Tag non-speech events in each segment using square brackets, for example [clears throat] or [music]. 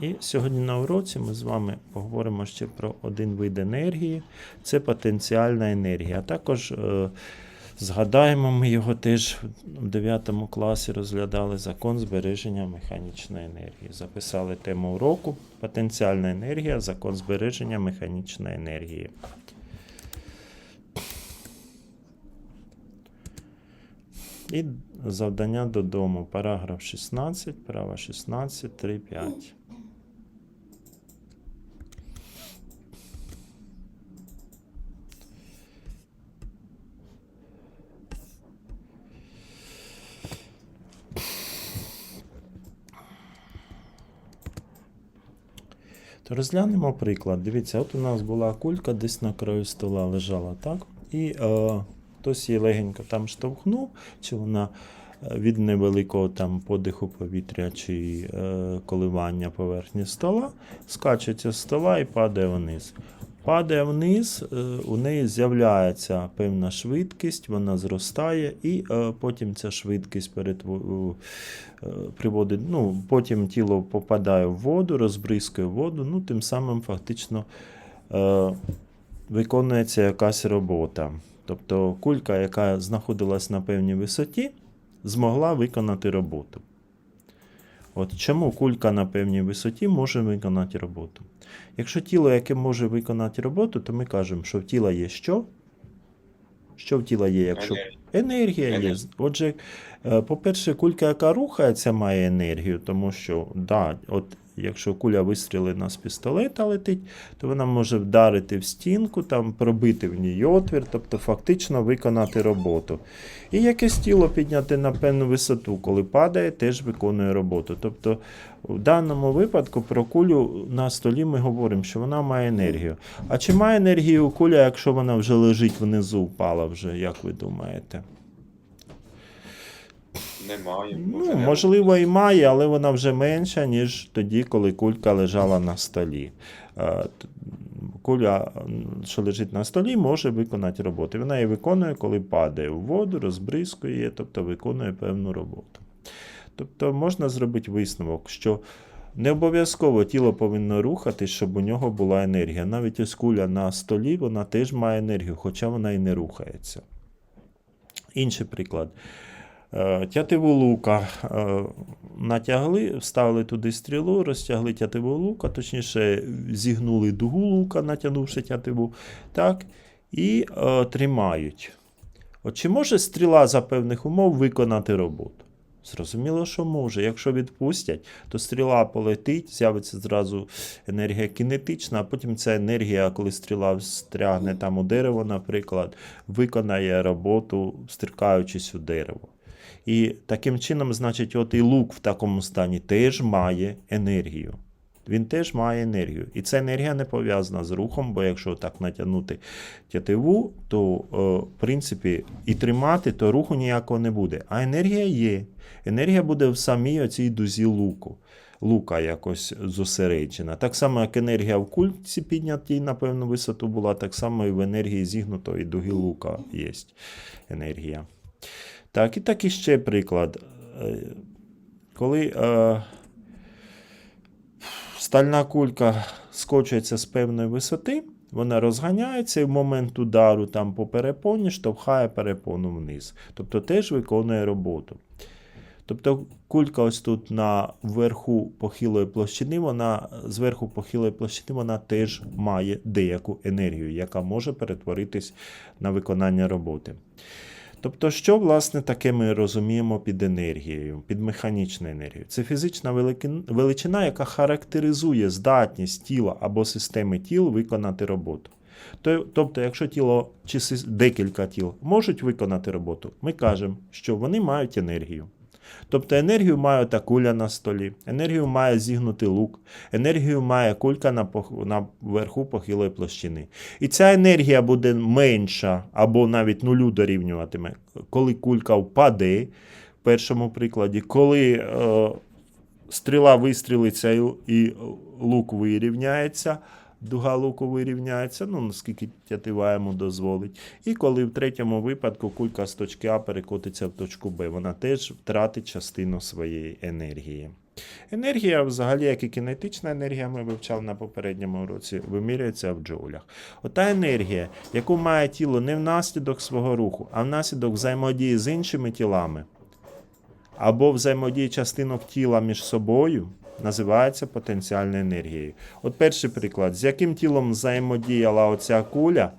І сьогодні на уроці ми з вами поговоримо ще про один вид енергії це потенціальна енергія. А також е, згадаємо, ми його теж в 9 класі розглядали закон збереження механічної енергії. Записали тему уроку Потенціальна енергія, закон збереження механічної енергії. І завдання додому. Параграф 16, права 16, 3, 5. То розглянемо приклад. Дивіться, от у нас була кулька десь на краю стола лежала, так? І е, хтось її легенько там штовхнув, чи вона е, від невеликого там подиху повітря чи е, коливання поверхні стола, скачеться з стола і падає вниз. Падає вниз, е, у неї з'являється певна швидкість, вона зростає, і е, потім ця швидкість е, приводить, ну, потім тіло попадає в воду, розбризкує воду, ну, тим самим фактично виконується якась робота. Тобто кулька, яка знаходилась на певній висоті, змогла виконати роботу. От чому кулька на певній висоті може виконати роботу? Якщо тіло, яке може виконати роботу, то ми кажемо, що в тіла є що? Що в тіла є, якщо енергія є. Отже, е, по-перше, кулька, яка рухається, має енергію, тому що да, от якщо куля вистрілена з пістолета летить, то вона може вдарити в стінку, там пробити в ній отвір, тобто фактично виконати роботу. І якесь тіло підняти на певну висоту, коли падає, теж виконує роботу. Тобто, в даному випадку про кулю на столі ми говоримо, що вона має енергію. А чи має енергію куля, якщо вона вже лежить внизу, впала вже, як ви думаєте? Немає. Ну, можливо, і має, але вона вже менша, ніж тоді, коли кулька лежала на столі. Е, Куля, що лежить на столі, може виконати роботу. Вона її виконує, коли падає у воду, розбризкує, тобто виконує певну роботу. Тобто можна зробити висновок, що не обов'язково тіло повинно рухатись, щоб у нього була енергія. Навіть ось куля на столі, вона теж має енергію, хоча вона і не рухається. Інший приклад. Е, Тятиву лука е, натягли, вставили туди стрілу, розтягли тятиву лука, точніше, зігнули дугу лука, натягнувши тятиву, так, і е, тримають. От чи може стріла за певних умов виконати роботу? Зрозуміло, що може. Якщо відпустять, то стріла полетить, з'явиться зразу енергія кінетична, а потім ця енергія, коли стріла встрягне там у дерево, наприклад, виконає роботу, стрикаючись у дерево. І таким чином, значить, от і лук в такому стані теж має енергію. Він теж має енергію. І ця енергія не пов'язана з рухом, бо якщо так натягнути тятиву, то, е, в принципі, і тримати, то руху ніякого не буде. А енергія є. Енергія буде в самій оцій дузі луку. Лука якось зосереджена. Так само, як енергія в кульці піднятій на певну висоту була, так само і в енергії зігнутої дуги лука є енергія. Так, і так іще приклад. Е, Коли е, стальна кулька скочується з певної висоти, вона розганяється і в момент удару там по перепоні штовхає перепону вниз. Тобто теж виконує роботу. Тобто кулька ось тут на верху похилої площини, вона зверху похилої площини вона теж має деяку енергію, яка може перетворитись на виконання роботи. Тобто, що власне таке ми розуміємо під енергією, під механічною енергією? Це фізична величина, яка характеризує здатність тіла або системи тіл виконати роботу. Тобто, якщо тіло чи декілька тіл можуть виконати роботу, ми кажемо, що вони мають енергію. Тобто енергію має та куля на столі, енергію має зігнутий лук, енергію має кулька на, на верху похилої площини. І ця енергія буде менша або навіть нулю дорівнюватиме, коли кулька впаде, в першому прикладі, коли е, стріла вистрілиться і лук вирівняється, дуга луку вирівняється, ну наскільки тятива йому дозволить. І коли в третьому випадку кулька з точки А перекотиться в точку Б, вона теж втратить частину своєї енергії. Енергія, взагалі, як і кінетична енергія, ми вивчали на попередньому уроці, вимірюється в джоулях. Ота енергія, яку має тіло не внаслідок свого руху, а внаслідок взаємодії з іншими тілами, або взаємодії частинок тіла між собою, називається потенціальною енергією. От перший приклад: з яким тілом взаємодіяла оця куля,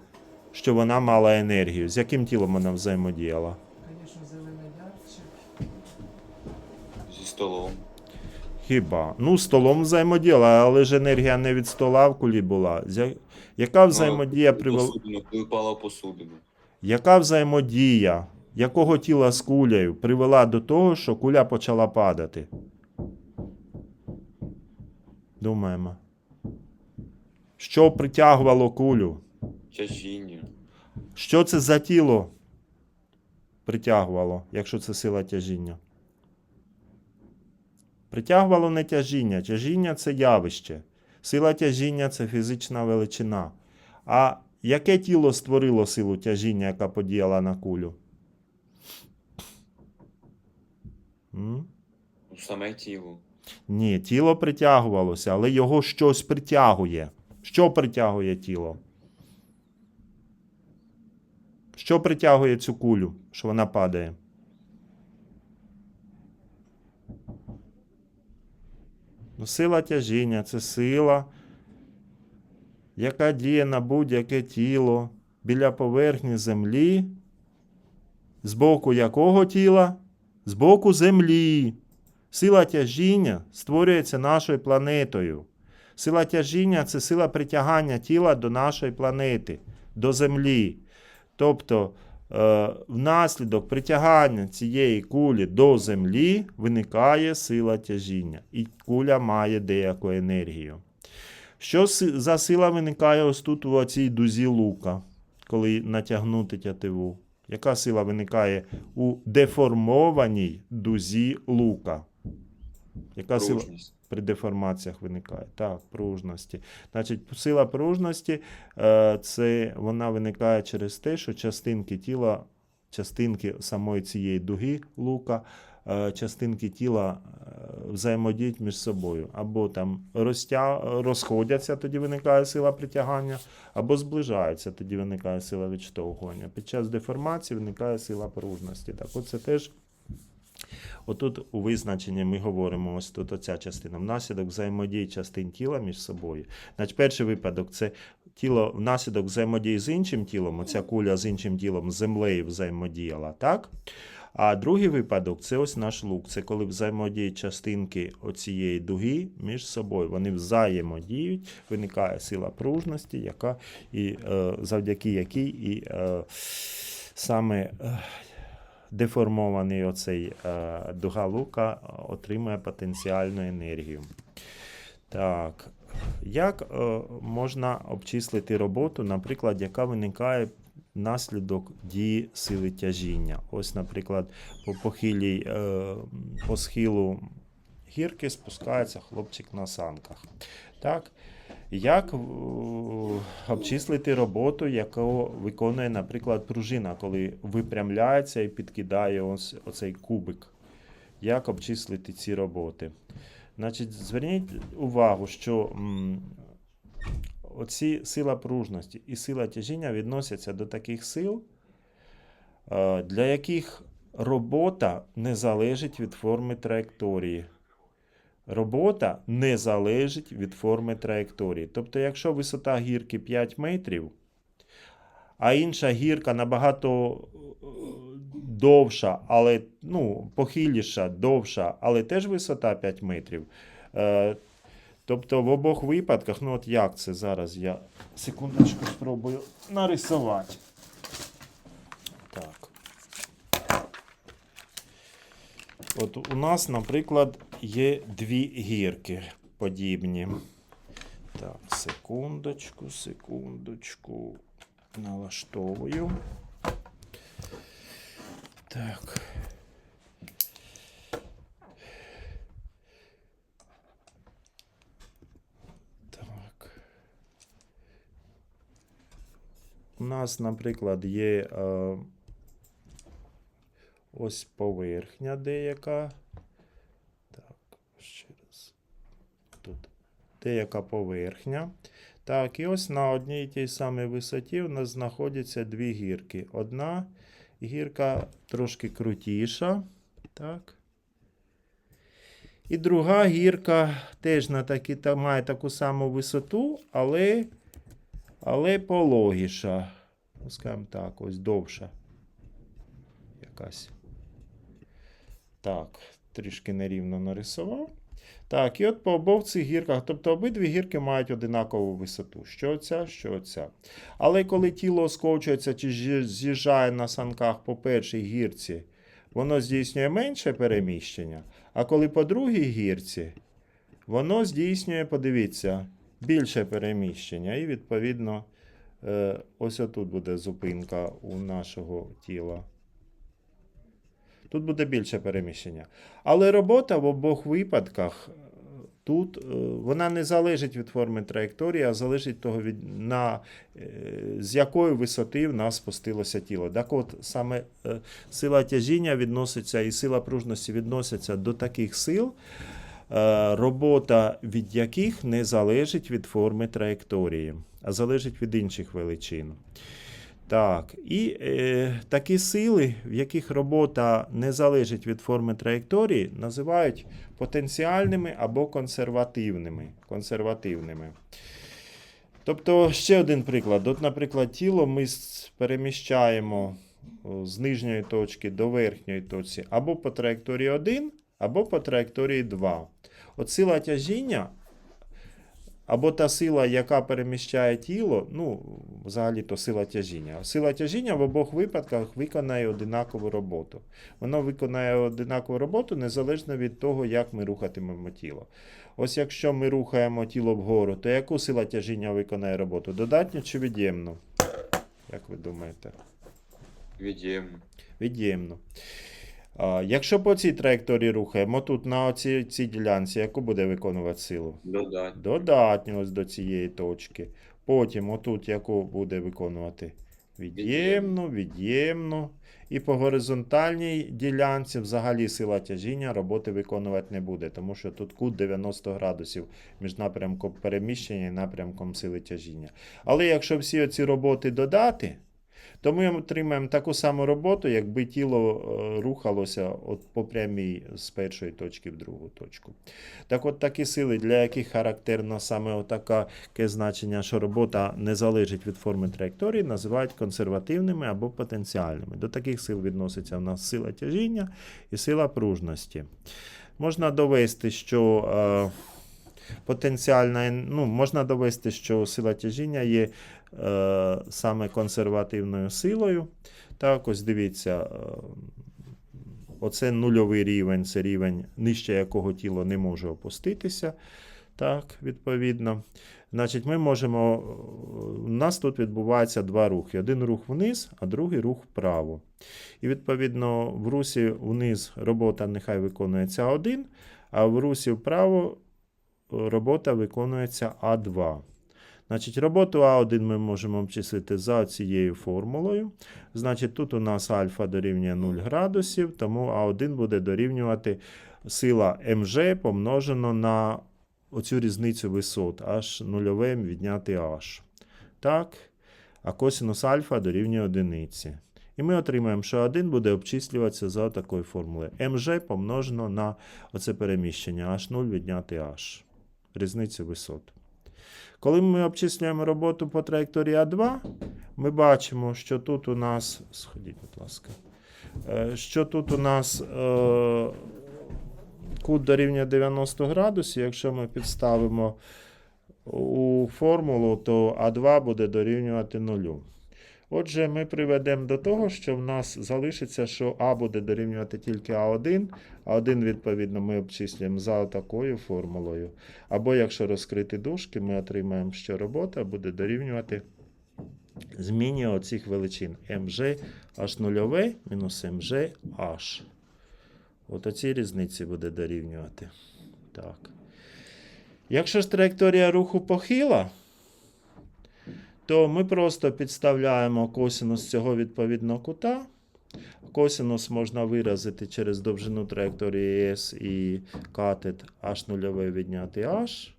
що вона мала енергію? З яким тілом вона взаємодіяла? Звісно, зелений ярчик. Зі столом. Хіба? Ну, столом взаємодіяла, але ж енергія не від стола в кулі була. Яка взаємодія привела? Посудину. Яка взаємодія якого тіла з кулею привела до того, що куля почала падати? Думаємо. Що притягувало кулю? Тяжіння. Що це за тіло притягувало, якщо це сила тяжіння? Притягувало не тяжіння. Тяжіння це явище. Сила тяжіння це фізична величина. А яке тіло створило силу тяжіння, яка подіяла на кулю? М? Саме тіло. Ні, тіло притягувалося, але його щось притягує. Що притягує тіло? Що притягує цю кулю, що вона падає? Ну, сила тяжіння це сила, яка діє на будь-яке тіло біля поверхні землі. З боку якого тіла? З боку землі. Сила тяжіння створюється нашою планетою. Сила тяжіння це сила притягання тіла до нашої планети, до Землі. Тобто, е, внаслідок притягання цієї кулі до Землі виникає сила тяжіння, і куля має деяку енергію. Що за сила виникає ось тут у цій дузі лука, коли натягнути тятиву? Яка сила виникає у деформованій дузі лука? Яка сила при деформаціях виникає? Так, пружності. Значить, сила пружності е, це вона виникає через те, що частинки тіла, частинки самої цієї дуги лука, е, частинки тіла е, взаємодіють між собою. Або там розтя... розходяться, тоді виникає сила притягання, або зближаються, тоді виникає сила відштовхування. Під час деформації виникає сила пружності. Так, от це теж Отут у визначенні ми говоримо ось тут оця частина. Внаслідок взаємодії частин тіла між собою. Значить, перший випадок це тіло внаслідок взаємодії з іншим тілом, оця куля з іншим тілом з землею взаємодіяла, так? А другий випадок це ось наш лук. Це коли взаємодіють частинки оцієї дуги між собою. Вони взаємодіють, виникає сила пружності, яка і е, завдяки якій і е, саме. Е, деформований оцей е, дуга лука отримує потенціальну енергію. Так. Як е, можна обчислити роботу, наприклад, яка виникає внаслідок дії сили тяжіння? Ось, наприклад, по похилій, е, по схилу гірки спускається хлопчик на санках. Так? Як е, обчислити роботу, яку виконує, наприклад, пружина, коли випрямляється і підкидає ось оцей кубик? Як обчислити ці роботи? Значить, зверніть увагу, що оці сила пружності і сила тяжіння відносяться до таких сил, е, для яких робота не залежить від форми траєкторії. Робота не залежить від форми траєкторії. Тобто, якщо висота гірки 5 метрів, а інша гірка набагато е, довша, але ну, похиліша, довша, але теж висота 5 метрів. Е, тобто в обох випадках, ну от як це зараз я секундочку спробую нарисувати. Так. От у нас, наприклад, є дві гірки подібні. Так, секундочку, секундочку. Налаштовую. Так. Так. У нас, наприклад, є е, ось поверхня деяка. Так, Ще раз. Тут деяка поверхня. Так, і ось на одній тій самій висоті у нас знаходяться дві гірки. Одна гірка трошки крутіша. Так. І друга гірка теж на такі, та, має таку саму висоту, але, але пологіша. Ну, скажімо так, ось довша. Якась. Так, трішки нерівно нарисував. Так, і от по обох цих гірках, тобто обидві гірки мають одинакову висоту. Що ця, що ця. Але коли тіло скочується чи з'їжджає на санках по першій гірці, воно здійснює менше переміщення, а коли по другій гірці, воно здійснює, подивіться, більше переміщення. І, відповідно, е, ось отут буде зупинка у нашого тіла. Тут буде більше переміщення. Але робота в обох випадках е, тут е, вона не залежить від форми траєкторії, а залежить того, від, на, е, з якої висоти в нас спустилося тіло. Так от саме сила тяжіння відноситься і сила пружності відносяться до таких сил, робота від яких не залежить від форми траєкторії, а залежить від інших величин. Так, і е, такі сили, в яких робота не залежить від форми траєкторії, називають потенціальними або консервативними. консервативними. Тобто, ще один приклад. От, наприклад, тіло ми переміщаємо з нижньої точки до верхньої точки або по траєкторії 1, або по траєкторії 2. От сила тяжіння або та сила, яка переміщає тіло, ну, взагалі то сила тяжіння. Сила тяжіння в обох випадках виконає одинакову роботу. Воно виконає одинакову роботу незалежно від того, як ми рухатимемо тіло. Ось якщо ми рухаємо тіло вгору, то яку сила тяжіння виконає роботу? Додатню чи від'ємну? Як ви думаєте? Від'ємно. Від'ємно. Якщо по цій траєкторії рухаємо, тут на оцій цій ділянці, яку буде виконувати силу? Додати. Додатньо ось до цієї точки. Потім отут яку буде виконувати? Від'ємну, від'ємну. І по горизонтальній ділянці взагалі сила тяжіння роботи виконувати не буде, тому що тут кут 90 градусів між напрямком переміщення і напрямком сили тяжіння. Але якщо всі оці роботи додати, то ми отримаємо таку саму роботу, якби тіло е, рухалося от по прямій з першої точки в другу точку. Так от такі сили, для яких характерно саме таке значення, що робота не залежить від форми траєкторії, називають консервативними або потенціальними. До таких сил відноситься в нас сила тяжіння і сила пружності. Можна довести, що е, потенціальна, ну, можна довести, що сила тяжіння є саме консервативною силою. Так, ось дивіться, е, оце нульовий рівень, це рівень, нижче якого тіло не може опуститися. Так, відповідно. Значить, ми можемо. У нас тут відбувається два рухи: один рух вниз, а другий рух вправо. І відповідно в русі вниз робота нехай виконується А1, а в русі вправо е, робота виконується А2. Значить, роботу А1 ми можемо обчислити за цією формулою. Значить, тут у нас альфа дорівнює 0 градусів, тому А1 буде дорівнювати сила МЖ помножено на оцю різницю висот, аж нульове відняти H. Так. А косинус альфа дорівнює одиниці. І ми отримаємо, що 1 буде обчислюватися за такою формулою. МЖ помножено на оце переміщення H0 відняти H. Різницю висот. Коли ми обчислюємо роботу по траєкторії А2, ми бачимо, що тут у нас. Сходіть, будь ласка. Е, Що тут у нас е, кут дорівнює 90 градусів. Якщо ми підставимо у формулу, то А2 буде дорівнювати 0. Отже, ми приведемо до того, що в нас залишиться, що А буде дорівнювати тільки А1, а 1, відповідно, ми обчислюємо за такою формулою. Або якщо розкрити дужки, ми отримаємо, що робота буде дорівнювати зміні оцих величин МЖ H0 мінус МЖ H. От оці різниці буде дорівнювати. Так. Якщо ж траєкторія руху похила, то ми просто підставляємо косинус цього відповідного кута. Косинус можна виразити через довжину траєкторії S і катет h нульове відняти h,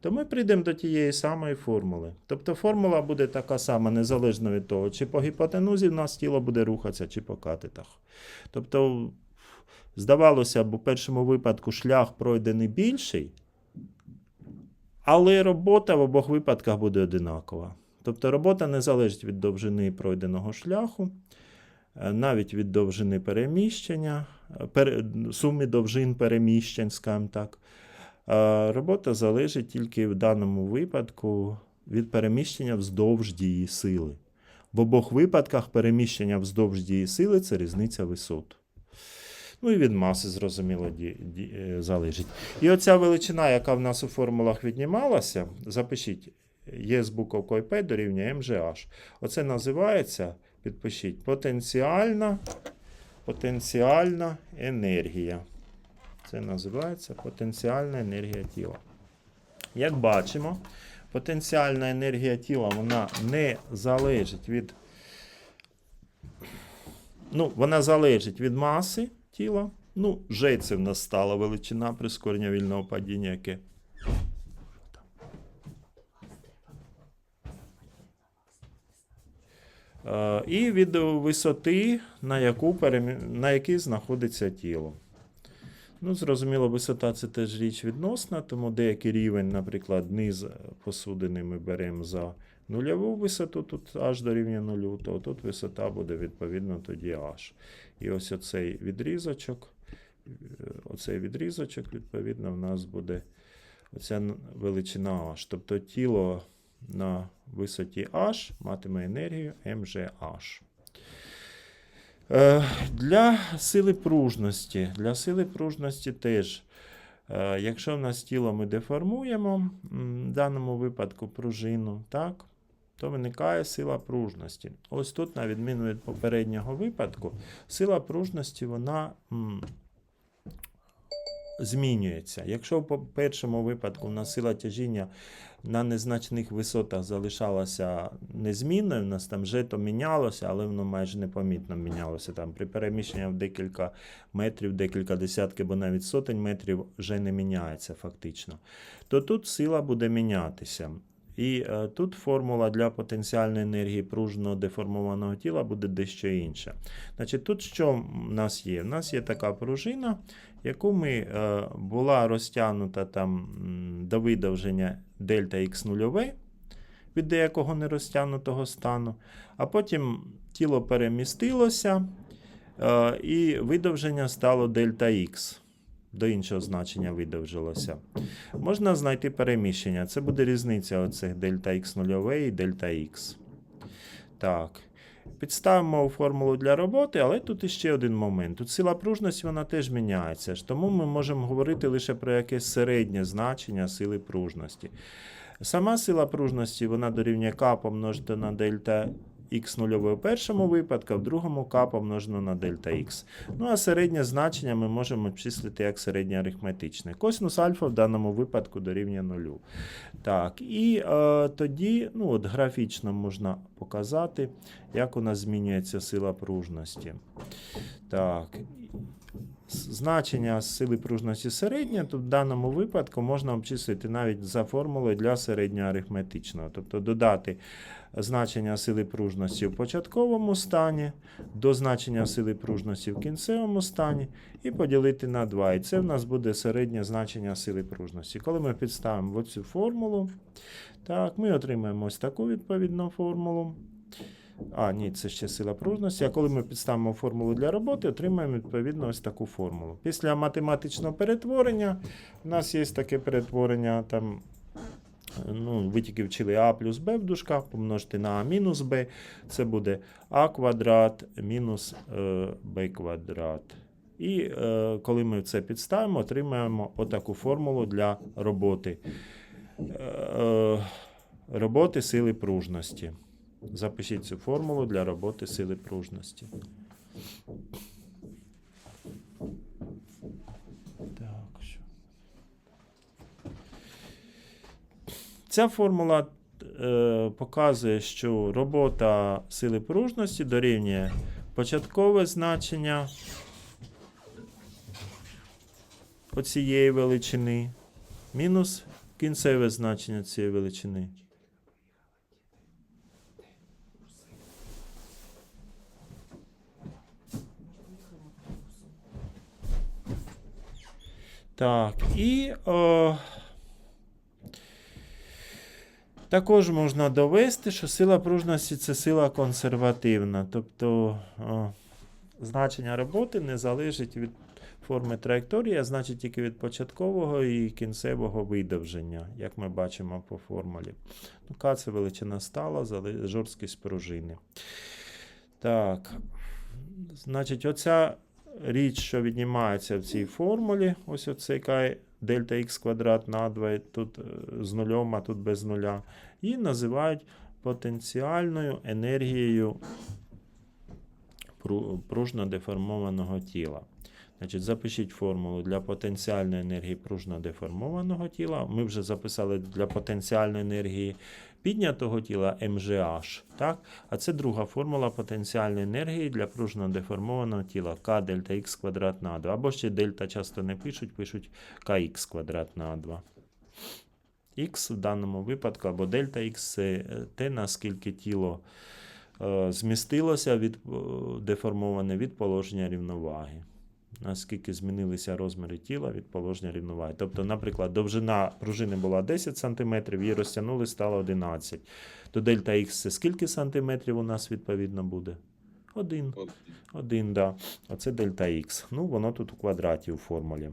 то ми прийдемо до тієї самої формули. Тобто формула буде така сама, незалежно від того, чи по гіпотенузі в нас тіло буде рухатися, чи по катетах. Тобто, здавалося б, у першому випадку шлях пройдений більший, але робота в обох випадках буде одинакова. Тобто робота не залежить від довжини пройденого шляху, е, навіть від довжини переміщення, е, суми довжин переміщень, скажімо так. Е, Робота залежить тільки в даному випадку від переміщення вздовж дії сили. В обох випадках переміщення вздовж дії сили це різниця висот. Ну і від маси, зрозуміло, ді, ді, е, залежить. І оця величина, яка в нас у формулах віднімалася, запишіть, є з буковкою P дорівнює MGH. Оце називається, підпишіть, потенціальна, потенціальна енергія. Це називається потенціальна енергія тіла. Як бачимо, потенціальна енергія тіла вона не залежить від. Ну, вона залежить від маси тіла. Ну, G це в нас стала величина прискорення вільного падіння, яке. Е, І від висоти, на, яку на якій знаходиться тіло. Ну, зрозуміло, висота це теж річ відносна, тому деякий рівень, наприклад, низ посудини ми беремо за нульову висоту, тут аж дорівнює нулю, то тут висота буде відповідно тоді аж. І ось оцей відрізочок, е, оцей відрізочок, відповідно, в нас буде оця величина аж. Тобто тіло на висоті h матиме енергію mgh. Е, Для сили пружності. Для сили пружності теж, е, якщо в нас тіло ми деформуємо, в даному випадку пружину, так, то виникає сила пружності. Ось тут, на відміну від попереднього випадку, сила пружності вона змінюється. Якщо в першому випадку в нас сила тяжіння на незначних висотах залишалася незмінною, у нас там жито мінялося, але воно майже непомітно мінялося. Там при переміщенні в декілька метрів, декілька десятків або навіть сотень метрів вже не міняється фактично. То тут сила буде мінятися. І е, тут формула для потенціальної енергії пружного деформованого тіла буде дещо інша. Значить, тут що в нас є? У нас є така пружина, яку ми е, була розтягнута там до видовження дельта х нульове від деякого нерозтягнутого стану, а потім тіло перемістилося, е, і видовження стало дельта х. До іншого значення видовжилося. Можна знайти переміщення. Це буде різниця оцих дельта х нульове і дельта х. Так. Підставимо формулу для роботи, але тут іще один момент. Тут сила пружності вона теж міняється. Тому ми можемо говорити лише про якесь середнє значення сили пружності. Сама сила пружності вона дорівнює К помножити на дельта х нульове в першому випадку, а в другому k помножено на дельта х. Ну а середнє значення ми можемо обчислити як середнє арифметичне. Косинус альфа в даному випадку дорівнює нулю. Так, і е, тоді ну, от графічно можна показати, як у нас змінюється сила пружності. Так. Значення сили пружності середнє, то в даному випадку можна обчислити навіть за формулою для середньоарифметичного. Тобто додати значення сили пружності в початковому стані до значення сили пружності в кінцевому стані і поділити на 2. І це в нас буде середнє значення сили пружності. Коли ми підставимо в оцю формулу, так, ми отримаємо ось таку відповідну формулу. А, ні, це ще сила пружності. А коли ми підставимо формулу для роботи, отримаємо відповідно ось таку формулу. Після математичного перетворення у нас є таке перетворення там. Ну, ви тільки вчили а плюс b в дужках, помножити на а мінус b. Це буде а квадрат мінус е, b квадрат. І е, коли ми це підставимо, отримаємо отаку формулу для роботи. Е, роботи сили пружності. Запишіть цю формулу для роботи сили пружності. Так, що. Ця формула е, показує, що робота сили пружності дорівнює початкове значення оцієї величини мінус кінцеве значення цієї величини. Так, і о, також можна довести, що сила пружності це сила консервативна. Тобто о, значення роботи не залежить від форми траєкторії, а значить тільки від початкового і кінцевого видовження, як ми бачимо по формулі. Ну, К це величина стала, жорсткість пружини. Так. Значить, оця річ, що віднімається в цій формулі, ось оцей К дельта х квадрат на 2, тут е, з нульом, а тут без нуля, і називають потенціальною енергією пру- пружно деформованого тіла. Значить, запишіть формулу для потенціальної енергії пружно деформованого тіла. Ми вже записали для потенціальної енергії піднятого тіла МЖH. Так? А це друга формула потенціальної енергії для пружно деформованого тіла К дельта х квадрат на 2. Або ще дельта часто не пишуть, пишуть КХ квадрат на 2. Х в даному випадку або дельта х це е, те, наскільки тіло е, змістилося від е, деформоване від положення рівноваги. Наскільки змінилися розміри тіла від положення рівноваги. Тобто, наприклад, довжина пружини була 10 см, її розтягнули, стало 11. То дельта х це скільки сантиметрів у нас відповідно буде? Один. Один, да. Оце дельта х. Ну, воно тут у квадраті у формулі.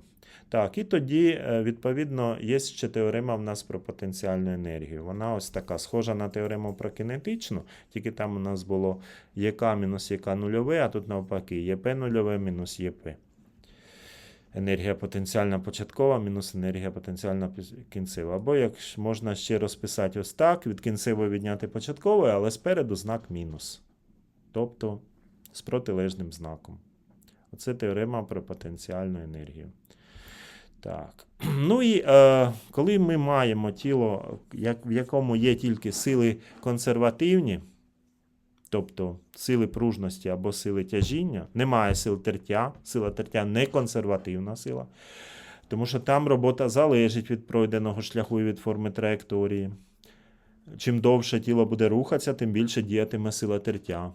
Так, і тоді, е, відповідно, є ще теорема в нас про потенціальну енергію. Вона ось така, схожа на теорему про кинетичну, тільки там у нас було ЄК мінус ЄК нульове, а тут навпаки, ЄП нульове мінус ЄП. Енергія потенціальна початкова мінус енергія потенціальна кінцева. Або як можна ще розписати ось так, від кінцевої відняти початкове, але спереду знак мінус. Тобто з протилежним знаком. Оце теорема про потенціальну енергію. Так. [clears throat] Ну і е, коли ми маємо тіло, як, в якому є тільки сили консервативні, тобто сили пружності або сили тяжіння, немає сил тертя, сила тертя не консервативна сила, тому що там робота залежить від пройденого шляху і від форми траєкторії. Чим довше тіло буде рухатися, тим більше діятиме сила тертя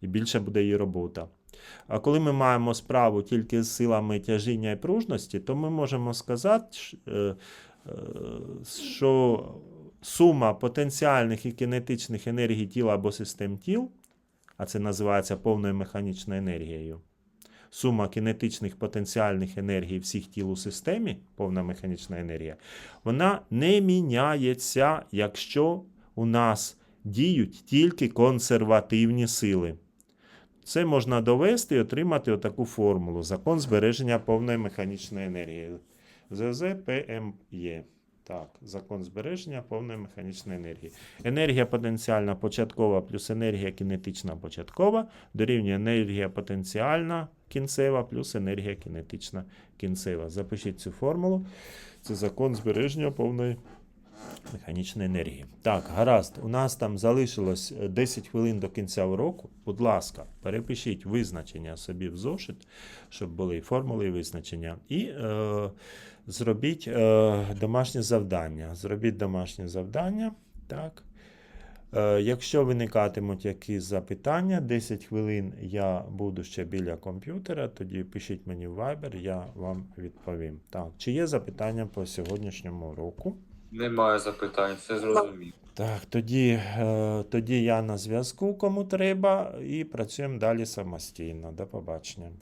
і більше буде її робота. А коли ми маємо справу тільки з силами тяжіння і пружності, то ми можемо сказати, е, е, що сума потенціальних і кінетичних енергій тіла або систем тіл, а це називається повною механічною енергією. Сума кінетичних потенціальних енергій всіх тіл у системі, повна механічна енергія, вона не міняється, якщо у нас діють тільки консервативні сили. Це можна довести і отримати отаку формулу. Закон збереження повної механічної енергії. ЗЗПМЄ. Так, закон збереження повної механічної енергії. Енергія потенціальна початкова плюс енергія кінетична початкова дорівнює енергія потенціальна кінцева плюс енергія кінетична кінцева. Запишіть цю формулу. Це закон збереження повної механічної енергії. Так, гаразд, у нас там залишилось е, 10 хвилин до кінця уроку. Будь ласка, перепишіть визначення собі в зошит, щоб були формули, і визначення. І е, зробіть е, домашнє завдання. Зробіть домашнє завдання. Так. Е, якщо виникатимуть якісь запитання, 10 хвилин я буду ще біля комп'ютера, тоді пишіть мені в Viber, я вам відповім. Так, чи є запитання по сьогоднішньому уроку? Немає запитань, все зрозумів. Так, тоді, е, тоді я на зв'язку, кому треба, і працюємо далі самостійно. До побачення.